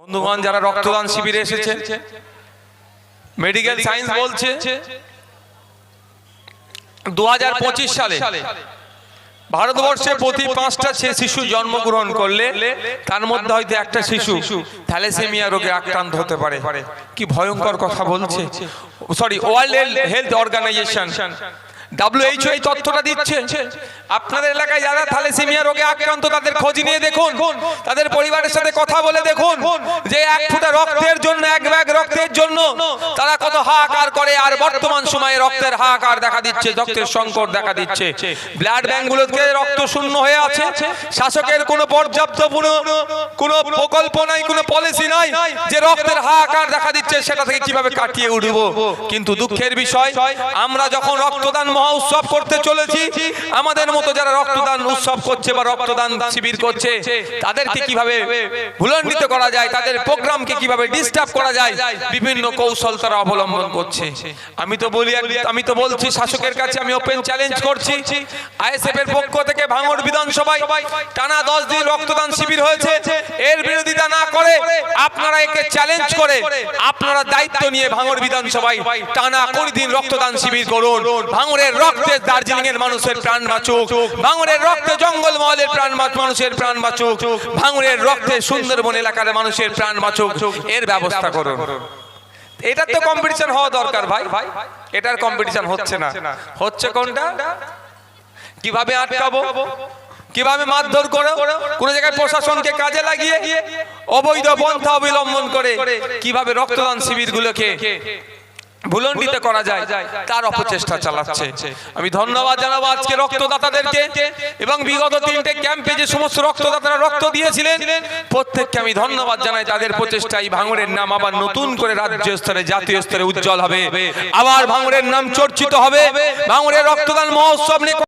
বন্ধুগণ যারা রক্তদান শিবিরে এসেছে মেডিকেল সায়েন্স বলছে দু হাজার পঁচিশ সালে ভারতবর্ষে প্রতি পাঁচটা সে শিশু জন্মগ্রহণ করলে তার মধ্যে হয়তো একটা শিশু থ্যালেসেমিয়া রোগে আক্রান্ত হতে পারে। কি ভয়ঙ্কর কথা বলছে? Sorry World Health Organization WHO এই তথ্যটা দিচ্ছে। আপনাদের এলাকায় যারা থ্যালেসেমিয়া রোগে আক্রান্ত, তাদের খোঁজ নিয়ে দেখুন। তাদের পরিবারের সাথে কথা বলে দেখুন যে এক ফোঁটা রক্তের জন্য, এক ব্যাগ রক্তের জন্য তারা কত হাহাকার করে আর বর্তমান সময়ে রক্তের হাহাকার দেখা দিচ্ছে, রক্তের সংকট দেখা দিচ্ছে। ব্লাড ব্যাংকগুলোতে রক্ত শূন্য হয়ে আছে। শাসকের কোনো পর্যাপ্ত কোনো প্রকল্প নাই, কোনো পলিসি নাই যে রক্তের হাহাকার দেখা দিচ্ছে, সেটা থেকে কীভাবে কাটিয়ে উঠব? কিন্তু দুঃখের বিষয়, আমরা যখন রক্তদান মহা উৎসব করতে চলেছি, আমাদের মতো যারা রক্তদান উৎসব করছে বা রক্তদান শিবির করছে, তাদেরকে কীভাবে ভুলণ্ডিত করা যায়, তাদের প্রোগ্রামকে কীভাবে ডিস্টার্ব করা যায়, বিভিন্ন কৌশল তারা অবলম্বন করছে। আমি তো বলি, আমি তো বলছি, শাসকের কাছে আমি ওপেন চ্যালেঞ্জ করছি। আইএসএফ এর পক্ষ থেকে ভাঙড় বিধানসভায় টানা দশ দিন রক্তদান শিবির হয়েছে। করে, আপনারা একে চ্যালেঞ্জ করে, আপনারা দায়িত্ব নিয়ে ভাঙড় বিধানসভায় টানা কুড়ি দিন রক্তদান শিবির করুন। ভাঙড়ের রক্তে দার্জিলিং এর মানুষের প্রাণ বাঁচুক। ভাঙড়ের রক্তে জঙ্গল মহলের প্রাণ মানুষের প্রাণ বাঁচুক। ভাঙড়ের রক্তে সুন্দরবন এলাকার মানুষের প্রাণ বাঁচুক। এর ব্যবস্থা করুন। এটার তো কম্পিটিশন হওয়া দরকার ভাই। ভাই এটার কম্পিটিশন হচ্ছে না। হচ্ছে কোনটা? কীভাবে আটকাবো? কীভাবে মারধর করে? কোন জায়গায় প্রশাসনকে কাজে লাগিয়ে অবৈধ পন্থা অবলম্বন করে কীভাবে রক্তদান শিবিরগুলোকে ভুলণ্ডিত করা যায় তার অপচেষ্টা চালাচ্ছে। আমি ধন্যবাদ জানাব আজকে রক্তদাতাদেরকে এবং বিগত তিনটে ক্যাম্পে যে সমস্ত রক্তদাতারা রক্ত দিয়েছিলেন প্রত্যেককে আমি ধন্যবাদ জানাই। তাদের প্রচেষ্টায় ভাঙড়ের নাম আবার নতুন করে রাজ্য স্তরে জাতীয় স্তরে উজ্জ্বল হবে। আবার ভাঙড়ের নাম চর্চিত হবে। ভাঙড়ের রক্তদান মহোৎসব নিয়ে